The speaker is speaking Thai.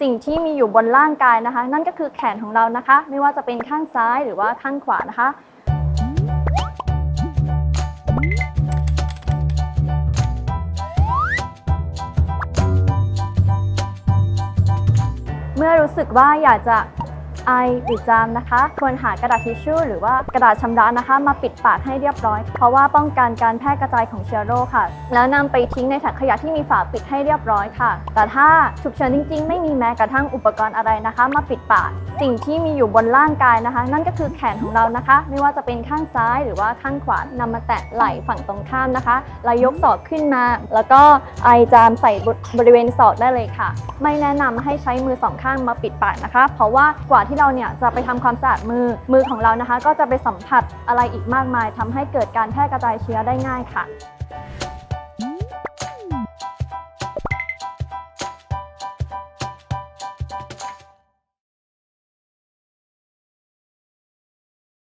สิ่งที่มีอยู่บนร่างกายนะคะ นั่นก็คือแขนของเรานะคะ ไม่ว่าจะเป็นข้างซ้ายหรือว่าข้างขวานะคะ เมื่อรู้สึกว่าอยากจะ ไอหรือจามนะคะ ควรหากระดาษทิชชู่หรือว่ากระดาษชำระนะคะ มาปิดปากให้เรียบร้อย เพราะว่าป้องกันการแพร่กระจายของเชื้อโรคค่ะ แล้วนำไปทิ้งในถังขยะที่มีฝาปิดให้เรียบร้อยค่ะ แต่ถ้าฉุกเฉินจริง ๆ ไม่มีแม้กระทั่งอุปกรณ์อะไรนะคะ มาปิดปากสิ่งที่มีอยู่บนร่างกายนะคะ นั่นก็คือแขนของเรานะคะ ไม่ว่าจะเป็นข้างซ้ายหรือว่าข้างขวานำมาแตะไหล่ฝั่งตรงข้ามนะคะแล้วยกศอกขึ้นมา แล้วก็ไอจามใส่บริเวณศอกได้เลยค่ะ ไม่แนะนำให้ใช้มือสองข้างมาปิดปากนะคะ เพราะว่ากว่าที่เราเนี่ยจะไปทำความสะอาดมือมือของเรานะคะ ก็จะไปสัมผัสอะไรอีกมากมายทำให้เกิดการแพร่กระจายเชื้อได้ง่ายค่ะ